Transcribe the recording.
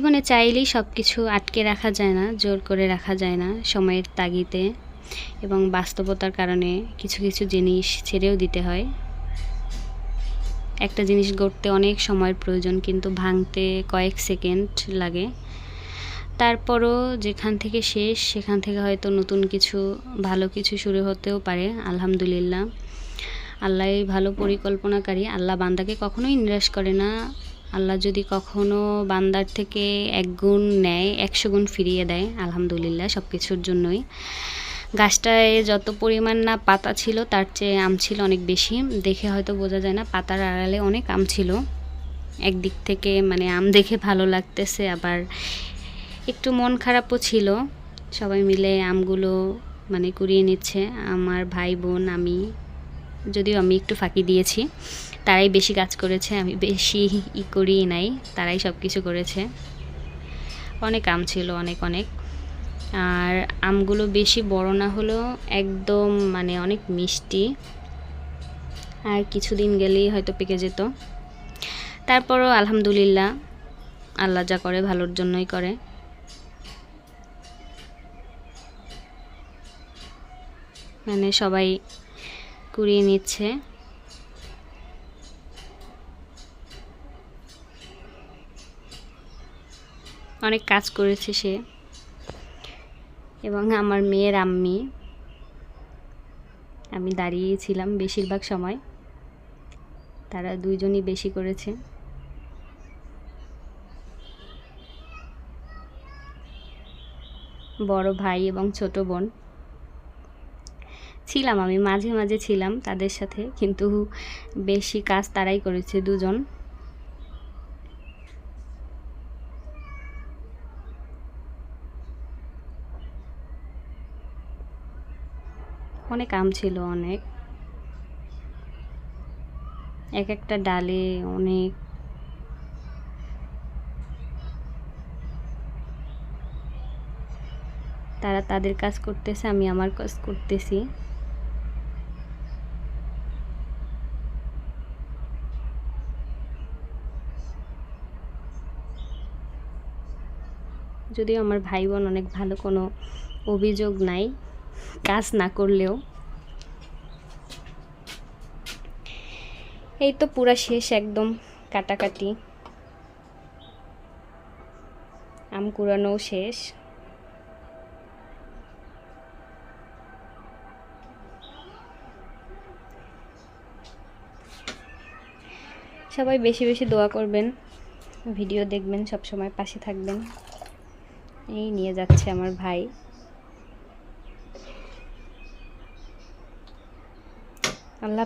জীবনে চাইলেই সব কিছু আটকে রাখা যায় না, জোর করে রাখা যায় না সময়ের তাগিতে এবং বাস্তবতার কারণে কিছু কিছু জিনিস ছেড়েও দিতে হয়। একটা জিনিস গড়তে অনেক সময়ের প্রয়োজন কিন্তু ভাঙতে কয়েক সেকেন্ড লাগে। তারপরও যেখান থেকে শেষ, সেখান থেকে হয়তো নতুন কিছু, ভালো কিছু শুরু হতেও পারে, আলহামদুলিল্লাহ। আল্লাহ ভালো পরিকল্পনাকারী, আল্লাহ বান্দাকে কখনোই নিরাশ করে না। আল্লাহ যদি কখনো বান্দার থেকে এক গুণ নেয়, একশো গুণ ফিরিয়ে দেয়, আলহামদুলিল্লাহ সব কিছুর জন্যই। গাছটায় যত পরিমাণ না পাতা ছিল, তার চেয়ে আম ছিল অনেক বেশি। দেখে হয়তো বোঝা যায় না, পাতার আড়ালে অনেক আম ছিল। একদিক থেকে মানে আম দেখে ভালো লাগতেছে, আবার একটু মন খারাপও ছিল। সবাই মিলে আমগুলো মানে কুড়িয়ে নিচ্ছে। আমার ভাই বোন, আমি যদিও আমি একটু ফাঁকি দিয়েছি, তারাই বেশি কাজ করেছে, আমি বেশি ই করি নাই, তারাই সব কিছু করেছে। অনেক আম ছিল, অনেক অনেক। আর আমগুলো বেশি বড় না হলেও একদম মানে অনেক মিষ্টি। আর কিছুদিন গেলেই হয়তো পেকে যেত। তারপরও আলহামদুলিল্লাহ, আল্লাহ যা করে ভালোর জন্যই করে। মানে সবাই কুড়িয়ে নিচ্ছে। অনেক কাজ করেছে সে। এবং আমার মেয়ের আম্মি। আমি দাঁড়িয়েছিলাম বেশিরভাগ সময়। তারা দুইজনই বেশি করেছে। বড় ভাই এবং ছোট বোন। ছিলাম, আমি মাঝে মাঝে ছিলাম তাদের সাথে, কিন্তু বেশি কাজ তারাই করেছে দুজন। অনেক আম ছিল, অনেক। এক একটা ডালে অনেক। তারা তাদের কাজ করতেছে, আমি আমার কাজ করতেছি। যদিও আমার ভাই বোন অনেক ভালো, কোনো অভিযোগ নাই, কাজ না করলেও। এই তো পুরা শেষ একদম কাটাকাটি। আম কুড়ানোও শেষ। সবাই বেশি বেশি দোয়া করবেন, ভিডিও দেখবেন সব সময় পাশে থাকবেন। এই নিয়ে যাচ্ছে আমার ভাই। আল্লাহ